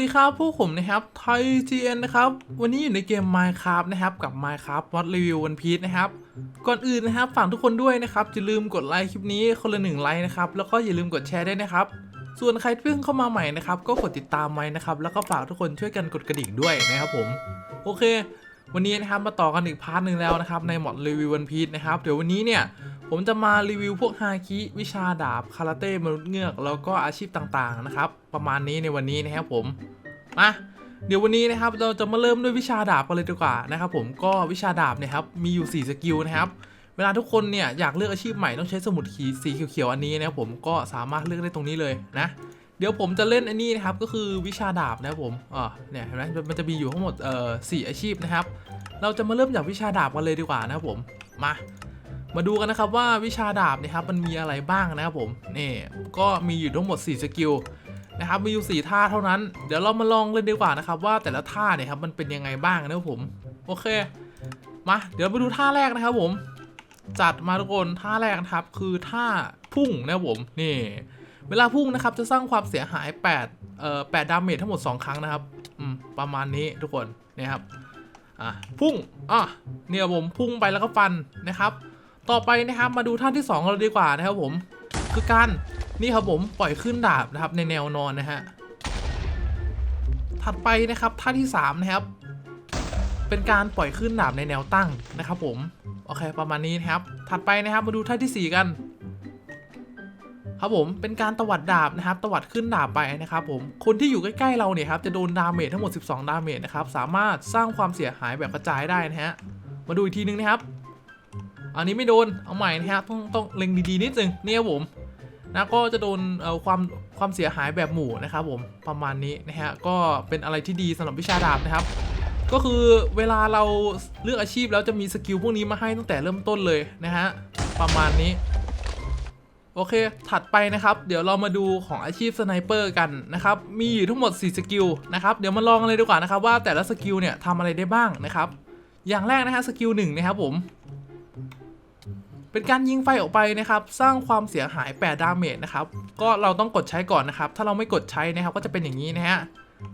สวัสดีครับผู้ผมนะครับไทย GN นะครับ วันนี้อยู่ในเกม Minecraft นะครับ กับ Minecraft วัดรีวิววันพีชนะครับ ก่อนอื่นนะครับฝากทุกคนด้วยนะครับอย่าลืมกดไลค์คลิปนี้คนละหนึ่งไลค์นะครับ แล้วก็อย่าลืมกดแชร์ด้วยนะครับ ส่วนใครเพิ่งเข้ามาใหม่นะครับ ก็กดติดตามไว้นะครับ แล้วก็ฝากทุกคนช่วยกันกดกระดิ่งด้วยนะครับผม โอเค วันนี้นะครับมาต่อกันอีกพาร์ทหนึ่งแล้วนะครับใน Mod Review One Piece นะครับเดี๋ยววันนี้เนี่ยผมจะมารีวิวพวกฮาคิวิชาดาบคาราเต้มนุษย์เงือกแล้วก็อาชีพต่างๆนะครับประมาณนี้ในวันนี้นะครับผมมาเดี๋ยววันนี้นะครับเราจะมาเริ่มด้วยวิชาดาบกันเลยดีกว่านะครับผมก็วิชาดาบเนี่ยครับมีอยู่ 4 สกิลนะครับเวลาทุกคนเนี่ยอยากเลือกอาชีพใหม่ต้องใช้สมุดขีสีเขียวๆอันนี้นะครับผมก็สามารถเลือกได้ตรงนี้เลยนะ เดี๋ยวผมจะเล่นอันนี้นะครับก็คือวิชาดาบนะครับผมอ่าเนี่ยเห็นไหมมันจะมีอยู่ทั้งหมดเอ่อสี่อาชีพนะครับ เราจะมาเริ่มจากวิชาดาบกันเลยดีกว่านะครับผมมามาดูกันนะครับว่าวิชาดาบนะครับมันมีอะไรบ้างนะครับผมนี่ก็มีอยู่ทั้งหมด 4 สกิลนะครับมีอยู่ 4 ท่าเท่านั้น เดี๋ยวเรามาลองเล่นดีกว่านะครับว่าแต่ละท่าเนี่ยครับมันเป็นยังไงบ้างนะครับผมโอเคมาเดี๋ยวมาดูท่าแรกนะครับผม จัดมาทุกคนท่าแรกนะครับคือท่าพุ่งนะครับผมนี่ เวลาพุ่งนะครับจะสร้างความเสียหาย8เอ่อ8ดาเมจทั้งหมด 2 ครั้งนะครับอืมประมาณนี้ทุกคนนี่ครับอะพุ่งอะเนี่ยผมพุ่งไปแล้วก็ฟันนะครับ ต่อไปนะครับมาดูท่าที่2เราดีกว่านะครับผมคือการนี่ครับผมปล่อยขึ้นดาบนะครับในแนวนอนนะฮะถัดไปนะครับท่าที่3นะครับเป็นการปล่อยขึ้นดาบในแนวตั้งนะครับผมโอเคประมาณนี้นะครับ ถัดไปนะครับมาดูท่าทีสี่4 กัน ครับผมเป็นการตวัดดาบนะครับตวัดขึ้นดาบไปนะครับผมคนที่อยู่ใกล้ๆเราเนี่ยครับจะโดนดาเมจทั้งหมด 12 ดาเมจนะครับสามารถสร้างความเสียหายแบบกระจายได้นะฮะมาดูอีกทีนึงนะครับอันนี้ไม่โดนเอาใหม่นะฮะต้องต้องเล็งดีๆนิดนึงเนี่ยครับผมนะก็จะโดนเอ่อความความเสียหายแบบหมู่นะครับผมประมาณนี้นะฮะก็เป็นอะไรที่ดีสำหรับวิชาดาบนะครับ ก็คือเวลาเราเลือกอาชีพแล้วจะมีสกิลพวกนี้มาให้ตั้งแต่เริ่มต้นเลยนะฮะประมาณนี้ อเค ถัดไปนะครับ เดี๋ยวเรามาดูของอาชีพสไนเปอร์กันนะครับ มีอยู่ทั้งหมด 4 สกิลนะครับ เดี๋ยวมาลองกันเลยดีกว่านะครับว่าแต่ละสกิลเนี่ยทำอะไรได้บ้างนะครับ อย่างแรกนะฮะสกิลหนึ่งนะครับผม เป็นการยิงไฟออกไปนะครับ สร้างความเสียหาย 8 ดาเมจนะครับ ก็เราต้องกดใช้ก่อนนะครับ ถ้าเราไม่กดใช้นะครับก็จะเป็นอย่างนี้นะฮะ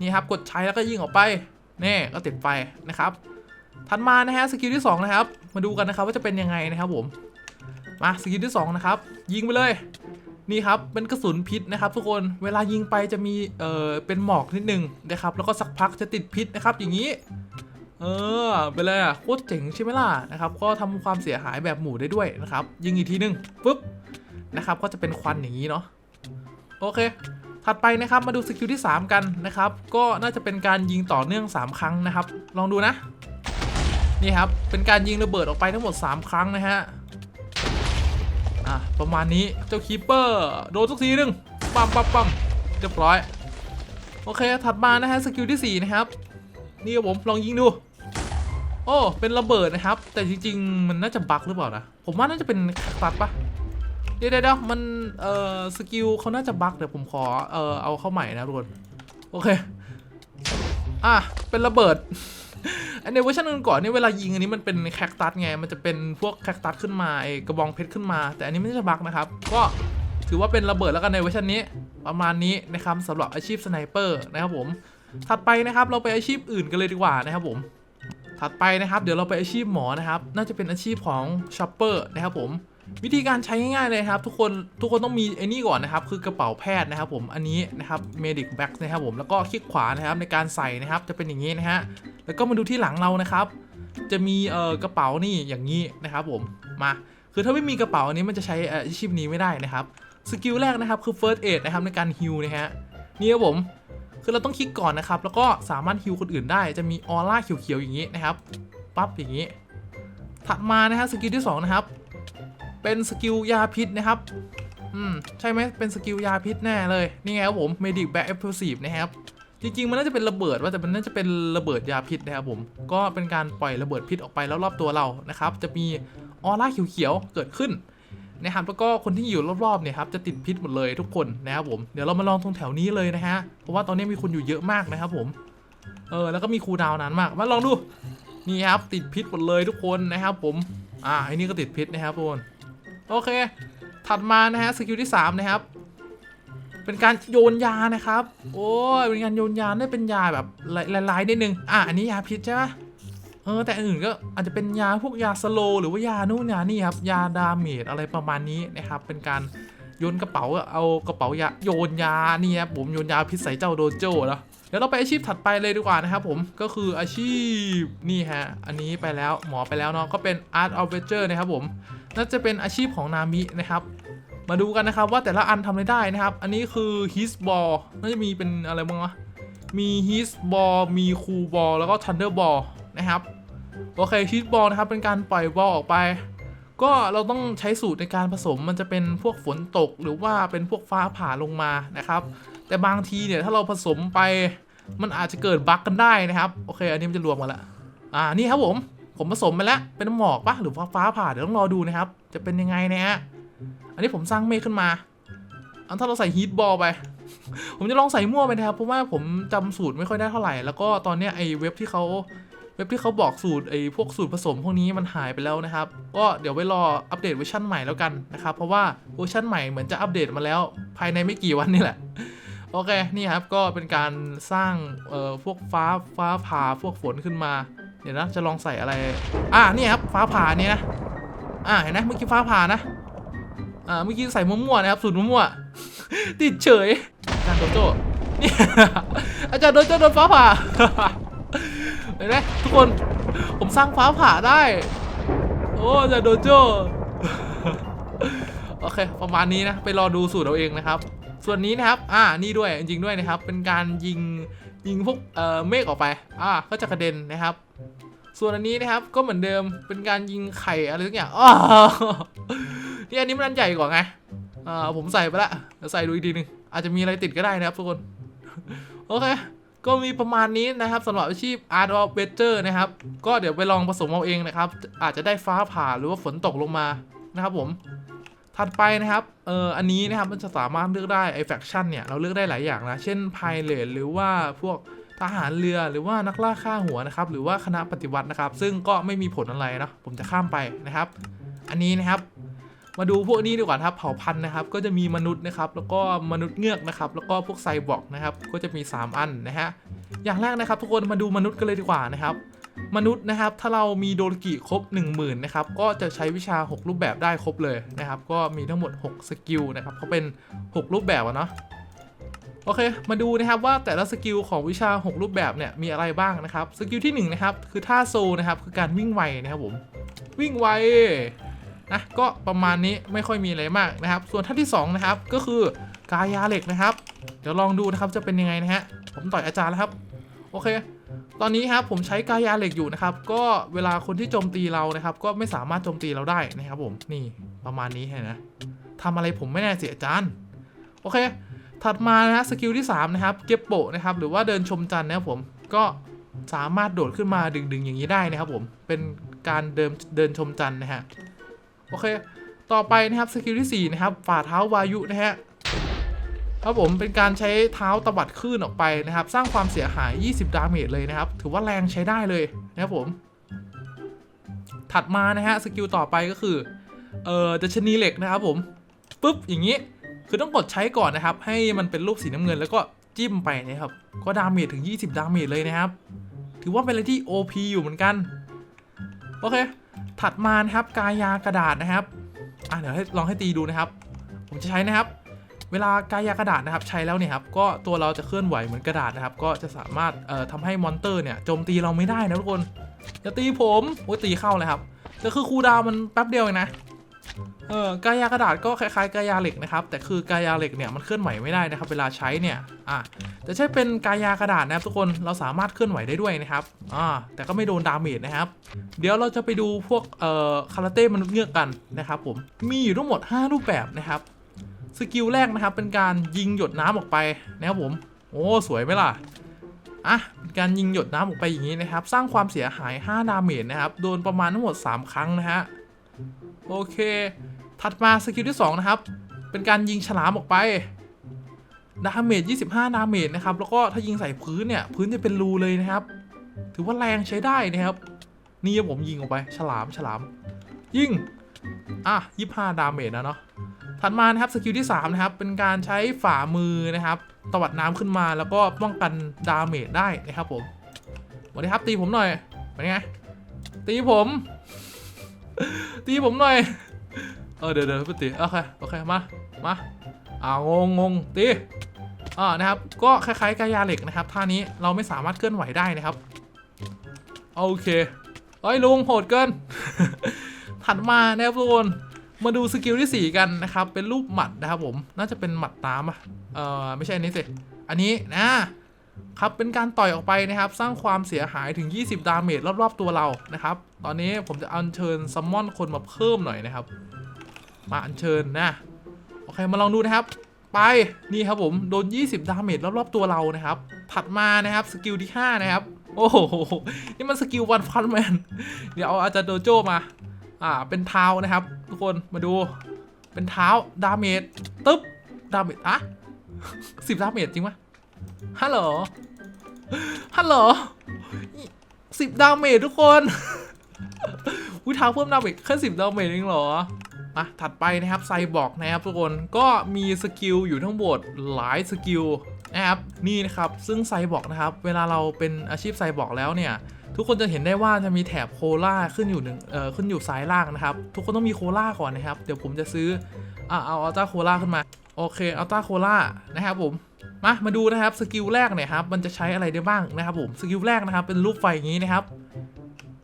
นี่ครับ กดใช้แล้วก็ยิงออกไป นี่ก็ติดไฟนะครับ ถัดมานะฮะสกิลที่2นะครับ มาดูกันนะครับว่าจะเป็นยังไงนะครับผม มาสกิลที่2นะครับยิงไปเลยนี่ครับเป็นกระสุนพิษนะครับ ทุกคนเวลายิงไปจะมีเอ่อเป็นหมอกนิดนึงนะครับแล้วก็สักพักจะติดพิษนะครับ อย่างนี้ เออไปเลยอะโคตรเจ๋งใช่ไหมล่ะนะครับ ก็ทำความเสียหายแบบหมู่ได้ด้วยนะครับ ยิงอีกทีนึงปุ๊บนะครับก็จะเป็นควันอย่างนี้เนาะโอเค ถัดไปนะครับมาดูสกิลที่ 3 กันนะครับ ก็น่าจะเป็นการยิงต่อเนื่อง 3 ครั้งนะครับ ลองดูนะนี่ครับเป็นการยิงระเบิดออกไปทั้งหมด 3 ครั้งนะฮะ อะประมาณนี้เจ้าคีเปอร์โดนสักทีนึงปั๊มปั๊มปั๊มเรียบร้อย โอเค ถัดมานะฮะสกิลที่ 4 นะครับ นี่ครับผมลองยิงดู โอ้เป็นระเบิดนะครับ แต่จริง ๆ มันน่าจะบั๊กหรือเปล่านะ ผมว่าน่าจะเป็นตัดปะเดี๋ยวเดี๋ยวมันเอ่อสกิลเขาน่าจะบั๊กเดี๋ยวผมขอเอ่อเอาเข้าใหม่นะทุกคนโอเค อะเป็นระเบิด ในเวอร์ชันก่อนนี่เวลายิงอันนี้มันเป็นแคคตัสไง มันจะเป็นพวกแคคตัสขึ้นมาไอ้กระบองเพชรขึ้นมา แต่อันนี้ไม่ใช่บั๊กนะครับ ก็ถือว่าเป็นระเบิดแล้วกันในเวอร์ชันนี้ ประมาณนี้นะครับสำหรับอาชีพสไนเปอร์นะครับผม ถัดไปนะครับเราไปอาชีพอื่นกันเลยดีกว่านะครับผม ถัดไปนะครับเดี๋ยวเราไปอาชีพหมอนะครับ น่าจะเป็นอาชีพของช็อปเปอร์นะครับผมวิธีการใช้ง่ายๆเลยครับ ทุกคนทุกคนต้องมีไอ้นี่ก่อนนะครับ คือกระเป๋าแพทย์นะครับผมอันนี้นะครับ medic bag นะครับผมแล้วก็คลิกขวานะครับในการใส่นะครับจะเป็นอย่างนี้นะฮะ แล้วก็มาดูที่หลังเรานะครับ จะมีเอ่อกระเป๋านี่อย่างนี้นะครับผมมาคือถ้าไม่มีกระเป๋าอันนี้มันจะใช้อาชีพนี้ไม่ได้นะครับสกิลแรกนะครับคือ first aid นะครับในการฮิลนะฮะนี่ครับผมคือเราต้องคลิกก่อนนะครับ แล้วก็สามารถฮิวคนอื่นได้จะมีออร่าเขียวๆอย่างนี้นะครับปั๊บอย่างนี้ ถัดมานะฮะสกิลที่2นะครับเป็นสกิลยาพิษนะครับอืมใช่ไหมเป็นสกิลยาพิษแน่เลยนี่ไงครับผม Medic Back Explosive นะครับ จริงๆ มันน่าจะเป็นระเบิดว่าแต่มันน่าจะเป็นระเบิดยาพิษนะครับผม ก็เป็นการปล่อยระเบิดพิษออกไปแล้วรอบตัวเรานะครับ จะมีออร่าเขียวๆเกิดขึ้นนะครับแล้วก็คนที่อยู่รอบๆเนี่ยครับจะติดพิษหมดเลยทุกคนนะครับผมเดี๋ยวเรามาลองตรงแถวนี้เลยนะฮะเพราะว่าตอนนี้มีคนอยู่เยอะมากนะครับผมเออแล้วก็มีครูดาวน์นานมากมาลองดูนี่ครับติดพิษหมดเลยทุกคนนะครับผมอ่าไอ้นี่ก็ติดพิษนะครับทุกคนโอเค ถัดมานะฮะสกิลที่3นะครับ เป็นการโยนยานะครับ โอ้ยเป็นการโยนยาได้เป็นยาแบบลายๆนิดนึงอะอันนี้ยาพิษใช่ไหมเออแต่อื่นก็อาจจะเป็นยาพวกยาสโลหรือว่ายานู่นยานี่ครับยาดาเมจอะไรประมาณนี้นะครับ เป็นการโยนกระเป๋าเอากระเป๋ายาโยนยานี่ครับผมโยนยาพิษใส่เจ้าโดโจ้เนาะเดี๋ยวเราไปอาชีพถัดไปเลยดีกว่านะครับผมก็คืออาชีพนี่ฮะอันนี้ไปแล้วหมอไปแล้วเนาะก็เป็น Art of v e n t u r e นะครับผมน่าจะเป็นอาชีพของนามินะครับ มาดูกันนะครับว่าแต่ละอันทำอะไรได้นะครับ อันนี้คือ his ball น่าจะมีเป็นอะไรบ้างวะมี his ball มี cool ball แล้วก็ thunder ball นะครับ โอเค his ball นะครับเป็นการปล่อยบอลออกไป ก็เราต้องใช้สูตรในการผสมมันจะเป็นพวกฝนตกหรือว่าเป็นพวกฟ้าผ่าลงมานะครับ แต่บางทีเนี่ยถ้าเราผสมไปมันอาจจะเกิดบั๊กกันได้นะครับ โอเค อันนี้มันจะรวมกันละอ่านี่ครับผมผมผสมไปแล้วเป็นหมอกปะหรือว่าฟ้าผ่าเดี๋ยวต้องรอดูนะครับ จะเป็นยังไงนะฮะ อันนี้ผมสร้างเมฆขึ้นมาอันถ้าเราใส่ฮีทบอลไป ผมจะลองใส่มั่วไปนะครับเพราะว่าผมจำสูตรไม่ค่อยได้เท่าไหร่ แล้วก็ตอนนี้ไอ้เว็บที่เขาเว็บที่เขาบอกสูตรไอ้พวกสูตรผสมพวกนี้มันหายไปแล้วนะครับ ก็เดี๋ยวไว้รออัปเดตเวอร์ชันใหม่แล้วกันนะครับ เพราะว่าเวอร์ชันใหม่เหมือนจะอัปเดตมาแล้ว ภายในไม่กี่วันนี่แหละ โอเค นี่ครับก็เป็นการสร้างเอ่อพวกฟ้าฟ้าผ่าพวกฝนขึ้นมา เดี๋ยวนะจะลองใส่อะไร อ่านี่ครับฟ้าผ่านี่นะ อ่าเห็นไหมเมื่อกี้ฟ้าผ่านะ อ่าเมื่อกี้ใส่มั่วๆนะครับสูตรมั่วๆติดเฉยอาจารย์โดโจนี่อาจารย์โดโจโดนฟ้าผ่าเห็นไหมทุกคนผมสร้างฟ้าผ่าได้ โอ้อาจารย์โดโจโอเค ประมาณนี้นะ ไปรอดูสูตรเอาเองนะครับ ส่วนนี้นะครับ อ่า นี่ด้วย จริงด้วยนะครับ เป็นการยิง ยิงพวก เอ่อ เมฆออกไป อ่า ก็จะกระเด็นนะครับ ส่วนอันนี้นะครับ ก็เหมือนเดิม เป็นการยิงไข่อะไรทุกอย่างอ้า นี่อันนี้มันอันใหญ่กว่าไงอ่าผมใส่ไปละเดี๋ยวใส่ดูอีกทีหนึงอาจจะมีอะไรติดก็ได้นะครับทุกคน โอเค ก็มีประมาณนี้นะครับสำหรับอาชีพ Art of v e n t u r e นะครับ ก็เดี๋ยวไปลองผสมเอาเองนะครับ อาจจะได้ฟ้าผ่าหรือว่าฝนตกลงมานะครับผมถัดไปนะครับ เอ่อ อันนี้นะครับมันจะสามารถเลือกได้ไอแฟคชั่นเนี่ยเราเลือกได้หลายอย่างนะ เช่นพายเลทหรือว่าพวกทหารเรือหรือว่านักล่าฆ่าหัวนะครับ หรือว่าคณะปฏิวัตินะครับ ซึ่งก็ไม่มีผลอะไรนะ ผมจะข้ามไปนะครับ อันนี้นะครับ มาดูพวกนี้ดีกว่าครับเผ่าพันธุ์นะครับ ก็จะมีมนุษย์นะครับ แล้วก็มนุษย์เงือกนะครับ แล้วก็พวกไซบอร์กนะครับ ก็จะมี 3 อันนะฮะ อย่างแรกนะครับ ทุกคนมาดูมนุษย์กันเลยดีกว่านะครับ มนุษย์นะครับ ถ้าเรามีโดรกิครบ 10,000นะครับ ก็จะใช้วิชา 6 รูปแบบได้ครบเลยนะครับ ก็มีทั้งหมด 6 สกิลนะครับเขาเป็น 6 รูปแบบอะเนาะโอเค มาดูนะครับว่าแต่ละสกิลของวิชา 6 รูปแบบเนี่ยมีอะไรบ้างนะครับ สกิลที่1นะครับคือท่าโซนะครับคือการวิ่งไวนะครับผม วิ่งไว นะก็ประมาณนี้ไม่ค่อยมีอะไรมากนะครับ ส่วนท่านที่2นะครับก็คือกายาเหล็กนะครับ เดี๋ยวลองดูนะครับจะเป็นยังไงนะฮะผมต่อยอาจารย์แล้วครับโอเค ตอนนี้ครับผมใช้กายาเหล็กอยู่นะครับ ก็เวลาคนที่โจมตีเรานะครับ ก็ไม่สามารถโจมตีเราได้นะครับ ผมนี่ประมาณนี้เห็นนะทำอะไรผมไม่แน่เสียอาจารย์โอเค ถัดมานะฮะสกิลที่3นะครับเก็บโปะนะครับ หรือว่าเดินชมจันทร์นะครับผมก็สามารถโดดขึ้นมาดึงๆอย่างนี้ได้นะครับ ผมเป็นการเดินเดินชมจันทร์นะฮะ โอเค ต่อไปนะครับสกิลที่4นะครับฝ่าเท้าวายุนะฮะครับผมเป็นการใช้เท้าตวัดคลื่นออกไปนะครับ สร้างความเสียหาย 20 ดาเมจเลยนะครับ ถือว่าแรงใช้ได้เลยนะครับผม ถัดมานะฮะสกิลต่อไปก็คือเอ่อดัชนีเหล็กนะครับผมปุ๊บอย่างนี้คือต้องกดใช้ก่อนนะครับ ให้มันเป็นรูปสีน้ำเงินแล้วก็จิ้มไปนะครับ ก็ดาเมจถึง 20 ดาเมจเลยนะครับ ถือว่าเป็นอะไรที่ OP อยู่เหมือนกัน โอเค ถัดมานะครับกายากระดาษนะครับอะเดี๋ยวให้ลองให้ตีดูนะครับ ผมจะใช้นะครับ เวลากายากระดาษนะครับ ใช้แล้วเนี่ยครับก็ตัวเราจะเคลื่อนไหวเหมือนกระดาษนะครับ ก็จะสามารถเอ่อทำให้มอนเตอร์เนี่ยโจมตีเราไม่ได้นะทุกคนอย่าตีผมโอ้ยตีเข้าเลยครับแต่คือคูดาวมันแป๊บเดียวเองนะ เออกายากระดาษก็คล้ายๆกายาเหล็กนะครับ แต่คือกายาเหล็กเนี่ยมันเคลื่อนไหวไม่ได้นะครับ เวลาใช้เนี่ยอะแต่ใช้เป็นกายากระดาษนะครับทุกคนเราสามารถเคลื่อนไหวได้ด้วยนะครับอ่าแต่ก็ไม่โดนดาเมจนะครับ เดี๋ยวเราจะไปดูพวกเอ่อคาราเต้มนุษย์เงือกกันนะครับผมมีอยู่ทั้งหมด 5 รูปแบบนะครับสกิลแรกนะครับเป็นการยิงหยดน้ำออกไปนะครับผมโอ้สวยไหมล่ะอะเป็นการยิงหยดน้ำออกไปอย่างนี้นะครับ สร้างความเสียหาย 5 ดาเมจนะครับโดนประมาณทั้งหมด 3 ครั้งนะฮะ โอเค ถัดมาสกิลที่ 2 นะครับ เป็นการยิงฉลามออกไป ดาเมจ 25 ดาเมจนะครับ แล้วก็ถ้ายิงใส่พื้นเนี่ย พื้นจะเป็นรูเลยนะครับ ถือว่าแรงใช้ได้นะครับ นี่ผมยิงออกไป ฉลามฉลาม ยิง อะ 25 ดาเมจนะเนาะ ถัดมานะครับสกิลที่ 3 นะครับ เป็นการใช้ฝ่ามือนะครับตวัดน้ำขึ้นมาแล้วก็ป้องกันดาเมจได้นะครับผมสวัสดีครับตีผมหน่อยเป็นไงตีผม ตีผมหน่อย เออเดี๋ยวเดี๋ยวพี่ตีโอเคโอเคมา มาอ่างงงงตีอ่านะครับ ก็คล้ายๆกายาเหล็กนะครับท่านี้เราไม่สามารถเคลื่อนไหวได้นะครับ โอเคเอ้ยลุงโหดเกิน ถัดมานะครับทุกคนมาดูสกิลที่ 4 กันนะครับ เป็นรูปหมัดนะครับผม น่าจะเป็นหมัดน้ำอะเออไม่ใช่อันนี้สิ อันนี้นะ ครับเป็นการต่อยออกไปนะครับ สร้างความเสียหายถึง 20 ดาเมจรอบๆตัวเรานะครับ ตอนนี้ผมจะอัญเชิญซัมมอนคนมาเพิ่มหน่อยนะครับ มาอัญเชิญนะโอเคมาลองดูนะครับ ไปนี่ครับผมโดน 20 ดาเมจรอบๆตัวเรานะครับ ถัดมานะครับสกิลที่ 5 นะครับ โอ้โหนี่มันสกิลวันพันแมนเดี๋ยวเอาอาจารย์โดโจมาอ่าเป็นเท้านะครับ ทุกคนมาดูเป็นเท้าดาเมจตึ๊บดาเมจอะสิบดาเมจจริงปะ ฮัลโหล ฮัลโหลสิบดาเมจทุกคนอุ้ยเท้าเพิ่มดาเมจแค่สิบดาเมจเองเหรออะถัดไปนะครับไซบอร์กนะครับทุกคนก็มีสกิลอยู่ทั้งหมดหลายสกิลนะครับนี่นะครับซึ่งไซบอร์กนะครับเวลาเราเป็นอาชีพไซบอร์กแล้วเนี่ยทุกคนจะเห็นได้ว่าจะมีแถบโคล่าขึ้นอยู่หนึ่งเอ่อขึ้นอยู่ซ้ายล่างนะครับ ทุกคนต้องมีโคล่าก่อนนะครับ เดี๋ยวผมจะซื้ออะเอาอัลต้าโคล่าขึ้นมา โอเคอัลต้าโคล่านะครับผม มามาดูนะครับสกิลแรกเนี่ยครับมันจะใช้อะไรได้บ้างนะครับผมสกิลแรกนะครับเป็นรูปไฟอย่างนี้นะครับ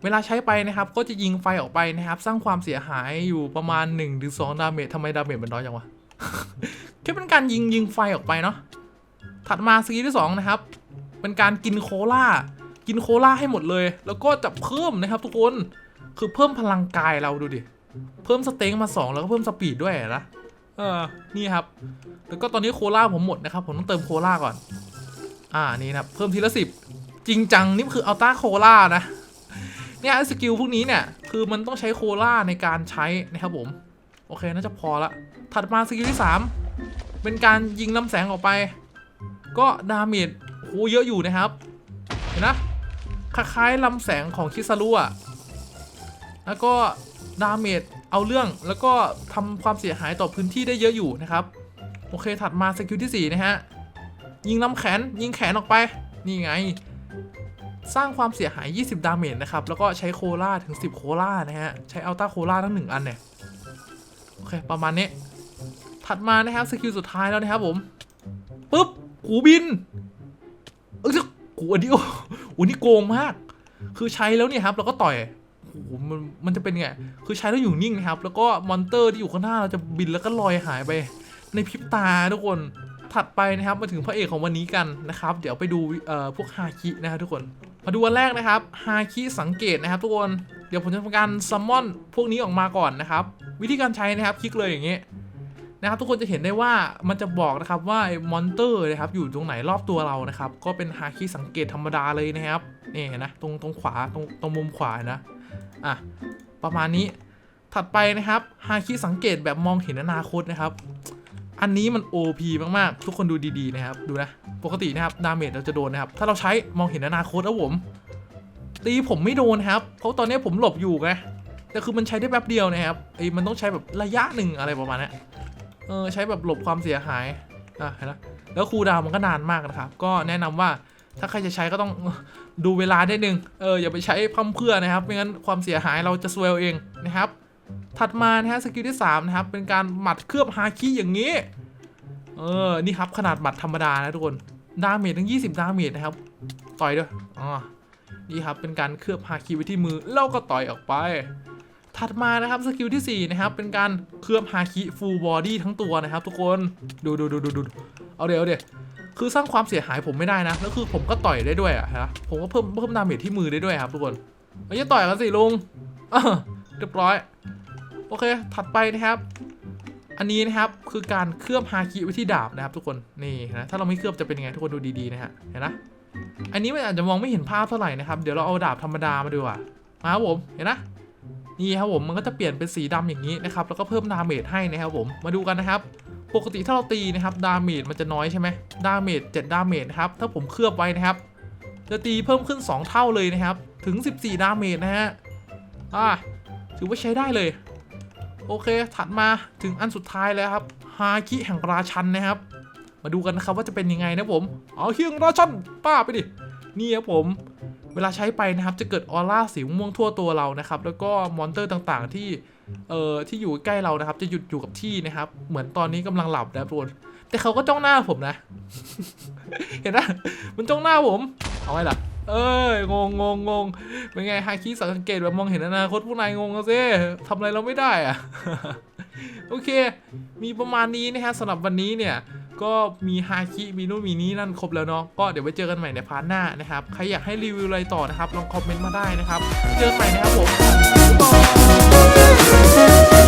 เวลาใช้ไปนะครับก็จะยิงไฟออกไปนะครับ สร้างความเสียหายอยู่ประมาณ1-2ถึงสดาเมจทำไมดาเมจมันน้อยจังวะแค่เป็นการยิงยิงไฟออกไปเนาะถัดมาสกิลที่2นะครับเป็นการกินโคล่ากินโคล่าให้หมดเลย แล้วก็จะเพิ่มนะครับทุกคนคือเพิ่มพลังกายเราดูดิเพิ่มสเต็งมา 2 แล้วก็เพิ่มสปีดด้วยนะ ออนี่ครับ แล้วก็ตอนนี้โคล่าผมหมดนะครับ ผมต้องเติมโคล่าก่อน อ่า นี่นะเพิ่มทีละสิบจริงจังนี่คืออัลต้าโคล่านะ เนี่ยสกิลพวกนี้เนี่ย คือมันต้องใช้โคล่าในการใช้นะครับผม โอเค น่าจะพอละ ถัดมาสกิลที่ 3 เป็นการยิงลำแสงออกไป ก็ดาเมจโหเยอะอยู่นะครับ เห็นนะ คล้ายๆลำแสงของคิซารุอะแล้วก็ดาเมจ เอาเรื่องแล้วก็ทำความเสียหายต่อพื้นที่ได้เยอะอยู่นะครับ โอเคถัดมาสกิลที่4นะฮะยิงลำแขนยิงแขนออกไป นี่ไง สร้างความเสียหาย 20 ดาเมจนะครับ แล้วก็ใช้โคล่าถึง 10 โคล่านะฮะ ใช้อัลต้าโคล่าทั้ง 1 อันเนี่ย โอเค ประมาณนี้ ถัดมานะครับสกิลสุดท้ายแล้วนะครับผมปุ๊บหูบินเออหูอันนี้โอ้โหนี่โกงมาก คือใช้แล้วเนี่ยครับแล้วก็ต่อย มันมันจะเป็นไง คือใช้แล้วอยู่นิ่งนะครับ แล้วก็มอนเตอร์ที่อยู่ข้างหน้าเราจะบินแล้วก็ลอยหายไป ในพริบตาทุกคน ถัดไปนะครับมาถึงพระเอกของวันนี้กันนะครับ เดี๋ยวไปดูพวกฮาคินะครับทุกคน มาดูอันแรกนะครับ ฮาคิสังเกตนะครับ ทุกคน เดี๋ยวผมจะทำการซัมมอนพวกนี้ออกมาก่อนนะครับ วิธีการใช้นะครับ คลิกเลยอย่างนี้นะครับทุกคนจะเห็นได้ว่ามันจะบอกนะครับว่ามอนเตอร์นะครับอยู่ตรงไหนรอบตัวเรานะครับ ก็เป็นฮาคิสังเกตธรรมดาเลยนะครับนี่เห็นนะตรงตรงขวาตรงตรงมุมขวานะ อะประมาณนี้ถัดไปนะครับฮาคิสังเกตแบบมองเห็นอนาคตนะครับ อันนี้มัน OP มากๆ ทุกคนดูดีๆนะครับ ดูนะ ปกตินะครับดาเมจเราจะโดนนะครับ ถ้าเราใช้มองเห็นอนาคตแล้วผม ตีผมไม่โดนครับ เพราะตอนนี้ผมหลบอยู่ไง แต่คือมันใช้ได้แป๊บเดียวนะครับไอ้มันต้องใช้แบบระยะหนึ่งอะไรประมาณนี้เออใช้แบบหลบความเสียหาย อะเห็นนะแล้วคูดาวมันก็นานมากนะครับ ก็แนะนำว่า ถ้าใครจะใช้ก็ต้องดูเวลาได้หนึ่งเอออย่าไปใช้พร่ำเพื่อนะครับ ไม่งั้นความเสียหายเราจะซวยเองนะครับ ถัดมานะฮะสกิลที่3นะครับ เป็นการหมัดเคลือบฮาคิอย่างนี้ เออ นี่ครับขนาดหมัดธรรมดานะทุกคน ดาเมจทั้ง 20 ดาเมจนะครับ ต่อยด้วย อ๋อ นี่ครับเป็นการเคลือบฮาคิไว้ที่มือแล้วก็ต่อยออกไป ถัดมานะครับสกิลที่4นะครับ เป็นการเคลือบฮาคิฟูลบอดี้ทั้งตัวนะครับ ทุกคน ดูดูดูดูดูเอาเดี๋ยวเอาเดี๋ยว คือสร้างความเสียหายผมไม่ได้นะแล้วคือผมก็ต่อยได้ด้วยอะฮะผมก็เพิ่มเพิ่มดาเมจที่มือได้ด้วยครับทุกคนไม่จะต่อยกันสิลุงเรียบร้อย โอเค ถัดไปนะครับ อันนี้นะครับคือการเคลือบฮาคิไว้ที่ดาบนะครับทุกคนนี่นะถ้าเราไม่เคลือบจะเป็นยังไงทุกคนดูดีๆนะฮะเห็นนะอันนี้มันอาจจะมองไม่เห็นภาพเท่าไหร่นะครับเดี๋ยวเราเอาดาบธรรมดามาดูอะมาครับผมเห็นนะนี่ครับผมมันก็จะเปลี่ยนเป็นสีดำอย่างนี้นะครับแล้วก็เพิ่มดาเมจให้นะครับผมมาดูกันนะครับ ปกติถ้าเราตีนะครับดาเมจมันจะน้อยใช่ไหมดาเมจ7ดาเมจนะครับถ้าผมเคลือบไว้นะครับ จะตีเพิ่มขึ้น 2 เท่าเลยนะครับ ถึง 14 ดาเมจนะฮะอ่าถือว่าใช้ได้เลย โอเคถัดมาถึงอันสุดท้ายแล้วครับฮาคิแห่งราชันนะครับ มาดูกันนะครับว่าจะเป็นยังไงนะผม เอาเฮียงราชันป้าไปดินี่ครับผม เวลาใช้ไปนะครับจะเกิดออร่าสีม่วงทั่วตัวเรานะครับ แล้วก็มอนเตอร์ต่างๆที่เอ่อที่อยู่ใกล้เรานะครับ จะหยุดอยู่กับที่นะครับ เหมือนตอนนี้กำลังหลับนะทุกคนแต่เขาก็จ้องหน้าผมนะ เห็นนะมันจ้องหน้าผมเอาไงล่ะ เอ้ยงงงงงงเป็นไงฮาคิสังเกตแบบมองเห็นอนาคตพวกนายงงกันสิทำอะไรเราไม่ได้อะโอเค มีประมาณนี้นะฮะสำหรับวันนี้เนี่ย ก็มีฮาคิมีนู่นมีนี้นั่นครบแล้วเนาะก็เดี๋ยวไว้เจอกันใหม่ในพาร์ทหน้านะครับใครอยากให้รีวิวอะไรต่อนะครับลองคอมเมนต์มาได้นะครับ เจอกันใหม่นะครับผม